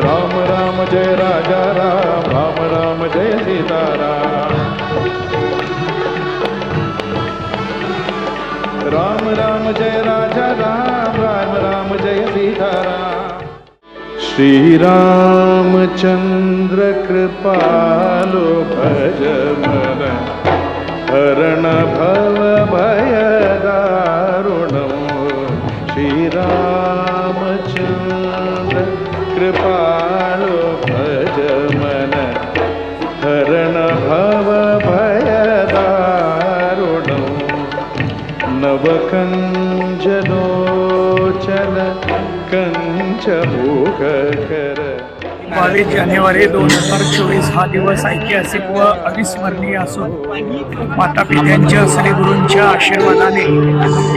राम राम जय राजा राम राम राम जय सीताराम। राम राम राम जय राजा राम राम राम जय सीताराम। श्रीरामचंद्र कृपालो भज मन हरण भव भय दारुणम् श्रीरामचंद्र कृपालो भज मन। हरण भव भय दारुणम् नवकञ्जलोचन कर। बावीस जानेवारी दोन हजार चोवीस हा दिवस ऐतिहासिक व अविस्मरणीय असून माता पित्यांच्या श्री गुरूंच्या आशीर्वादाने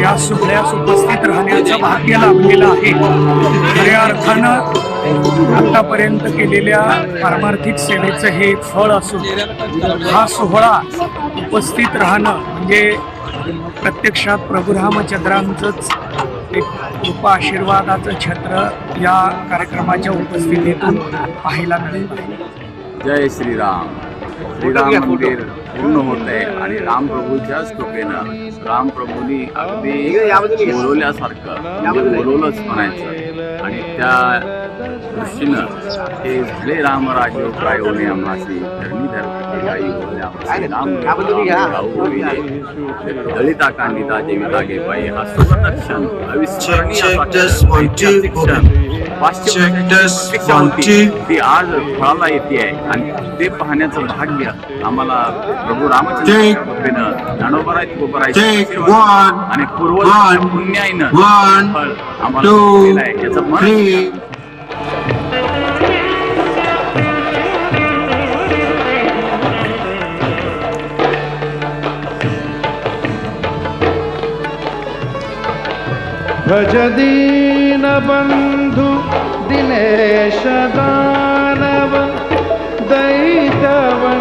या सोहळ्यास उपस्थित राहण्याचं भाग्य लाभलेलं आहे. खऱ्या अर्थानं आतापर्यंत केलेल्या पारमार्थिक सेवेचं हे फळ असून हा सोहळा उपस्थित राहणं म्हणजे प्रत्यक्षात प्रभुरामचंद्रांचंच एक कृपा आशीर्वादाचं छत्र या कार्यक्रमाच्या उपस्थितीतून पाहायला मिळत. आहे जय श्रीराम. श्रीराम मंदिर पूर्ण होत आहे आणि रामप्रभूच्याच कृपेनं रामप्रभूंनी अगदी बोलवल्यासारखं म्हणजे बोलवलंच म्हणायचं. आणि त्या दृष्टीनं हे झाले रामराज्य काय होणे आम्हासी धरणी धरती गाई बोलल्या आम्हासी राम. दलिता कांडिता जेविता गे बाई हा सुवर्ण क्षण अविस्मरणीय. ती आज फळाला येते आहे. आणि ते पाहण्याचं भाग्य आम्हाला प्रभू रामचंद्र ज्ञानोबराय आणि पूर्वज one, पुण्याईनं फळ आम्हाला याचं मन भज दीनबन्धु दिनेश दानव दैतवंशनिकण्टक